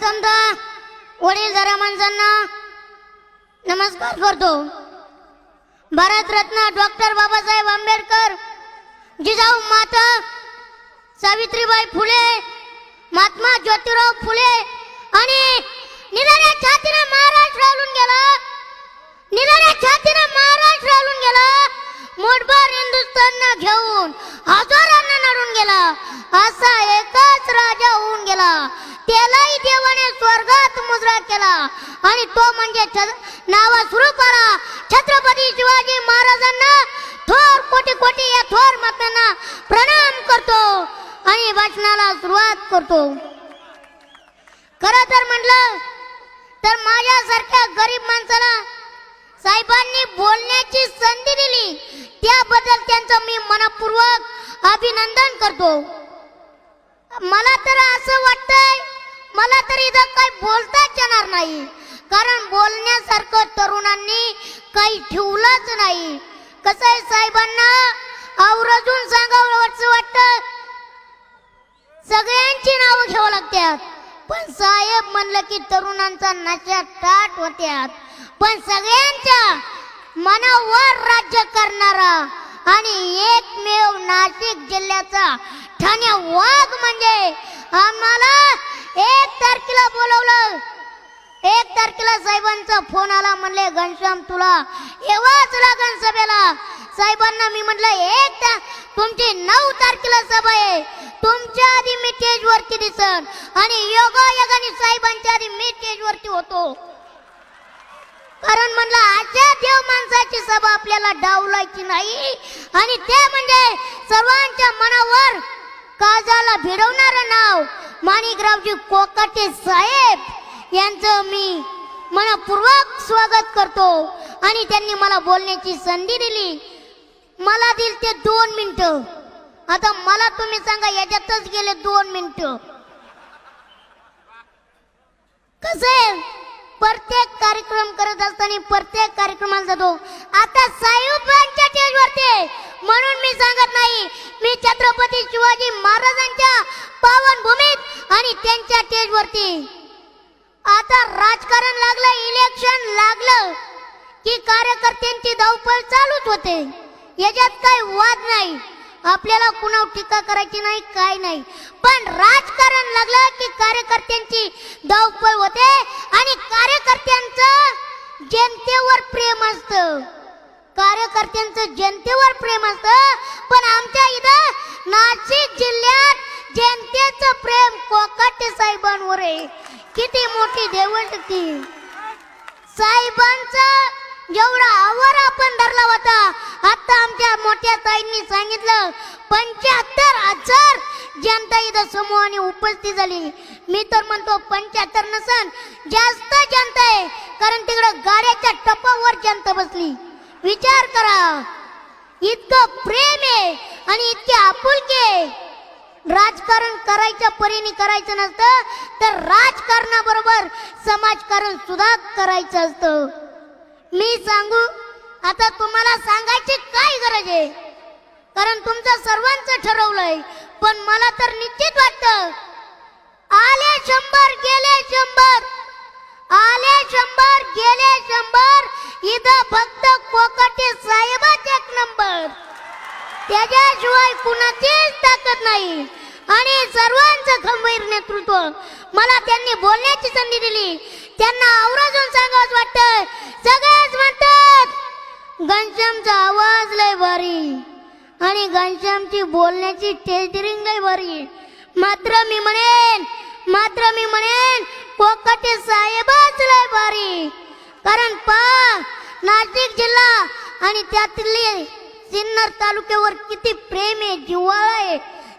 प्रथमतः वडील जरा माणसांना नमस्कार करतो. भारतरत्न डॉक्टर बाबासाहेब आंबेडकर जिजाऊ माता सावित्रीबाई फुले महात्मा ज्योतिराव फुले आणि निराळ्या छातीनं महाराष्ट्र हलून गेला. निराळ्या छातीनं महाराष्ट्र हलून गेला. मोठभर हिंदुस्थान घेऊन मुजरा केला. आणि तो म्हणजे छ- नावा स्वरूपाला छत्रपती शिवाजी महाराजांना थोर कोटी कोटी या थोर मातांना प्रणाम करतो आणि भाषणाला सुरुवात करतो. खर तर म्हटलं तर माझ्यासारख्या गरीब माणसाला साहेबांनी बोलण्याची संधी दिली. त्याबद्दल त्यांचं मी मनपूर्वक अभिनंदन करतो. मला तर असं वाटतंय मला तर इथं काही बोलताच येणार नाही. कारण बोलण्यासारखं तरुणांनी काही ठेवलंच नाही. कसं आहे साहेबांना? आवर्जून सांगावं वाटतं. सगळ्यांची नावं घ्यावं लागतात. पण साहेब म्हणलं की तरुणांचा नशा टाट होत्यात. पण सगळ्यांच्या मनावर राज्य करणारा आणि एकमेव नाशिक जिल्ह्याचा ठाण्या वाघ म्हणजे आम्हाला एक तारखेला साहेबांचा फोन आला म्हणले घनश्याम तुला येवाच लागन सभेला साहेबांना मी म्हटलं एक ता तुमची नऊ तारखेला सभा आहे. तुमच्या आधी मी स्टेज वरती दिसन. आणि योगायोगाने साहेबांच्या आधी मी स्टेज वरती होतो. कारण म्हणलं अशा देव माणसाची सभा आपल्याला डावलायची नाही. आणि ते म्हणजे सर्वांच्या मनावर काजाला भिडवणारं नाव माणिकरावजी कोकाटे साहेब. यांचं मी मनपूर्वक स्वागत करतो. आणि त्यांनी मला बोलण्याची संधी दिली. मला दिल ते दोन मिनटं. आता मला तुम्ही सांगा याच्यातच गेले दोन मिनटं. कसे प्रत्येक कार्यक्रम करत असताना प्रत्येक कार्यक्रमाला जातो. आता साहेबांच्या स्टेजवरती म्हणून मी सांगत नाही. मी छत्रपती शिवाजी महाराजांच्या पावन भूमीत आणि त्यांच्या स्टेजवरती आता राजकारण लागलं इलेक्शन लागलं. की कार्यकर्त्यांची धावपळ चालूच होते. याच्यात काही वाद नाही. आपल्याला कुणावर टीका करायची नाही काय नाही. पण राजकारण लागलं की कार्यकर्त्यांची धावपळ होते आणि कार्यकर्त्यांचं जनतेवर प्रेम असतं. कार्यकर्त्यांचं जनतेवर प्रेम असतं. पण आमच्या इथं नाशिक जिल्ह्यात जनतेचं प्रेम कोकाटे साहेबांवर आहे. किती मोठी देवशक्ती साहेबांचा जेवढा आवर आपण धरला होता. आता आमच्या मोठ्या ताईंनी सांगितलं पंच्याहत्तर हजार जनता इथं समूहाने उपस्थित झाली. मी तर म्हणतो पंच्याहत्तर नसन जास्त जनता आहे. कारण तिकडं गाड्याच्या टपावर जनता बसली. विचार करा इतकं प्रेम आहे आणि इतके आपुलके आहे. राजकारण करायच्या परीने करायचं नसतं तर राजकारणाबरोबर समाजकारण सुद्धा करायचं असतं. मी सांगू आता तुम्हाला सांगायची काय गरज आहे? कारण तुमचं सर्वांचं ठरवलंय पण मला तर निश्चित वाटतं आले शंभर गेले शंभर. आले शंभर गेले शंभर. इथं फक्त कोकटे साहेबच एक नंबर त्याच्याशिवाय कुणाचीच ताकद नाही. आणि सर्वांचं खंबीर नेतृत्व. मला त्यांनी बोलण्याची संधी दिली. त्यांना आवराजून सांगावंच वाटतं सगळेच म्हणतात घनश्यामचा आवाज लय भारी. आणि घनश्यामची बोलण्याची टेस्टरिंग लय भारी. मात्र मी म्हणेन मात्र मी म्हणेन कोकटे साहेबच लय भारी. कारण पा नाशिक जिल्हा आणि त्यातली सिन्नर तालुक्यावर किती प्रेम आहे जिव्हाळा आहे.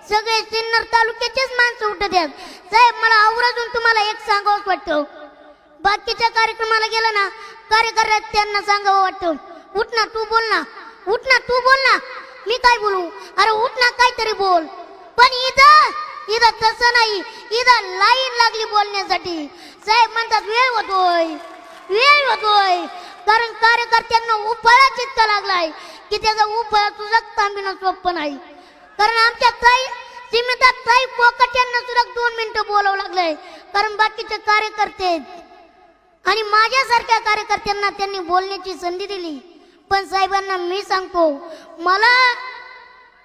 सगळे सिन्नर तालुक्याचेच माणसं उठत आहेत. साहेब मला आवराजून तुम्हाला एक सांगावंच वाटतं. बाकीच्या कार्यक्रमाला गेला ना कार्यकर्त्यांना सांगावं वाटतं. उठ ना तू बोल ना. उठ ना तू बोल ना. मी काय बोलू? अरे उठ ना काहीतरी बोल. पण इथं इथं तसं नाही. इथं लाईन लागली बोलण्यासाठी. साहेब म्हणतात वेळ होतोय. वेळ होतोय. कारण कार्यकर्त्यांना उपाळा चित्त लागलाय. की त्याचा उफाळा तुझा थांबिनं सोपं नाही. कारण आमच्या ताई सीमिता ताई पोकट यांना सुद्धा दोन मिनिटं बोलावं लागलंय. कारण बाकीचे कार्यकर्ते आहेत. आणि माझ्यासारख्या कार्यकर्त्यांना त्यांनी बोलण्याची संधी दिली. पण साहेबांना मी सांगतो मला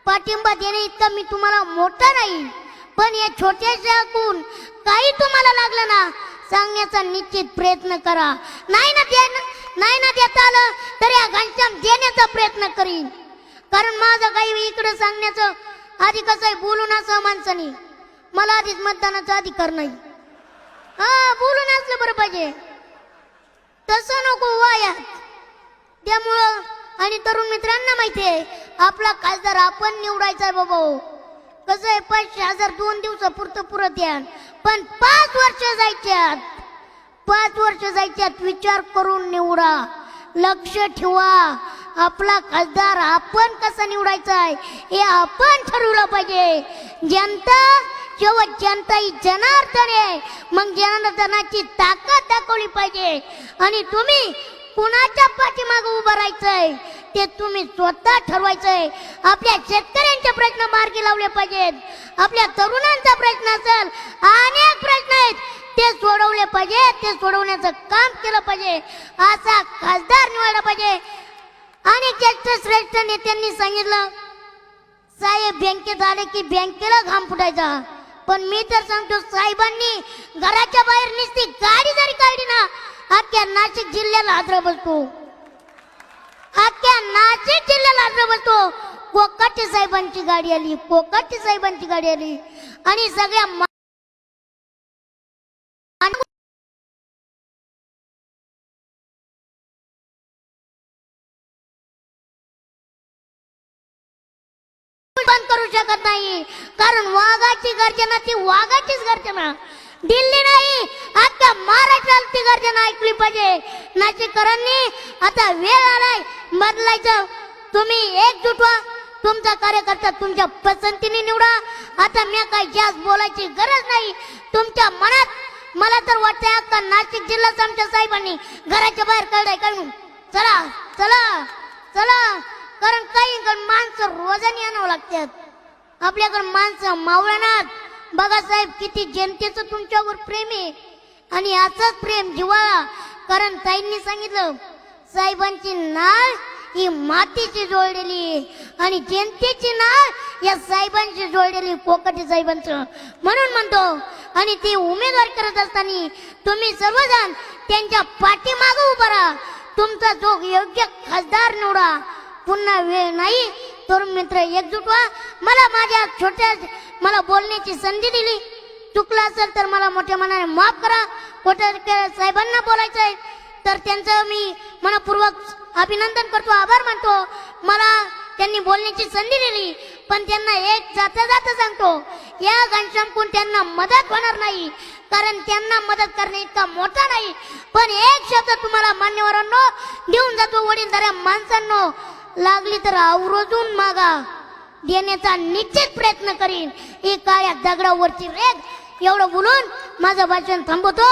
पाठिंबा देणे इतका मी तुम्हाला मोठा नाही. पण या छोट्याशा गुण काही तुम्हाला लागलं ना सांगण्याचा निश्चित प्रयत्न करा. नाही ना दे नाही ना देता आलं तर या घनश्याम देण्याचा प्रयत्न करीन. कारण माझं काही इकडे सांगण्याचं आधी कसं आहे बोलून असं माणसाने. मला आधीच मतदानाचा अधिकार नाही. हा बोलून असलं बरं पाहिजे. तसं नको वायात. त्यामुळं आणि तरुण मित्रांना माहिती आहे आपला खासदार आपण निवडायचा आहे बाबा हो. कसं आहे पाचशे हजार दोन दिवसापुरतं पुरत या पण पाच वर्ष जायच्यात. पाच वर्ष जायच्यात विचार करून निवडा. लक्ष ठेवा. आपला खासदार आपण कसा निवडायचा आहे हे आपण ठरवलं पाहिजे. जनता शेवट जनता ही जनार्दन आहे. मग जनार्दनाची ताकद दाखवली पाहिजे. आणि तुम्ही कुणाच्या पाठीमागं उभं राहायचंय ते तुम्ही स्वतः ठरवायचंय. आपल्या शेतकऱ्यांचे प्रश्न मार्गी लावले पाहिजेत. आपल्या तरुणांचा प्रश्न असेल अनेक प्रश्न आहेत. ते सोडवले पाहिजे ते सोडवण्याचं काम केलं पाहिजे. असा खासदार निवडला पाहिजे. आणि ज्येष्ठ श्रेष्ठ नेत्यांनी सांगितलं साहेब बँकेत आले की बँकेला घाम फुटायचा. पण मी तर सांगतो साहेबांनी घराच्या बाहेर निसती गाडी जरी काढली ना अख्ख्या नाशिक जिल्ह्याला आदरा बसतो. अख्ख्या नाशिक जिल्ह्याला आदरा बसतो. कोकाटे साहेबांची गाडी आली कोकाटे साहेबांची गाडी आली. आणि सगळ्या पण करू शकत नाही. कारण वाघाची गर्जना ती वाघाचीच गर्जना. दिल्ली नाही आता महाराष्ट्राला ती गर्जना ऐकली पाहिजे. नाशिककरांनी आता वेळ आलाय बदलायचं. तुम्ही एकजूट व्हा. तुमचा कार्यकर्ता तुमच्या पसंतीने निवडा. आता मी काही जास्त बोलायची गरज नाही. तुमच्या मनात मला तर वाटतंय आता नाशिक जिल्ह्यात आमच्या साहेबांनी घराच्या बाहेर कळलंय काढून चला चला चला. कारण काही माणसं रोजाने आणावं लागतात. आपल्याकडे माणसं मावळणात. बघा साहेब किती जनतेचं तुमच्यावर प्रेम आहे. आणि असंच प्रेम जिवाळा कारण ताईंनी सांगितलं साहेबांची नाळ ही मातीची जोडलेली आणि जनतेची नाळ या साहेबांची जोडलेली पोकटी साहेबांचं. म्हणून म्हणतो आणि ती उमेदवार करत असताना तुम्ही सर्वजण त्यांच्या पाठीमागं उभा राहा. तुमचा जो योग्य खासदार निवडा. पुन्हा वेळ नाही तरुण मित्र एकजूट व्हा. मला माझ्या छोट्या मला बोलण्याची संधी दिली. चुकलं असेल तर मला मोठ्या मनाने माफ करा. कोटरकर साहेबांना बोलायचं आहे तर त्यांचं मी मनपूर्वक अभिनंदन करतो आभार मानतो. मला त्यांनी बोलण्याची संधी दिली पण त्यांना एक जाता जाता सांगतो या घनश्यामकून त्यांना मदत होणार नाही कारण त्यांना मदत करणे इतका मोठा नाही. पण एक शब्द तुम्हाला मान्यवरांनो देऊन जातो वडीलधाऱ्या माणसांनो लागली तर आवरोजून मागा. देण्याचा निश्चित प्रयत्न करीन. ही काळ्या दगडावरची रेग एवढं बोलून माझं भाषण थांबवतो.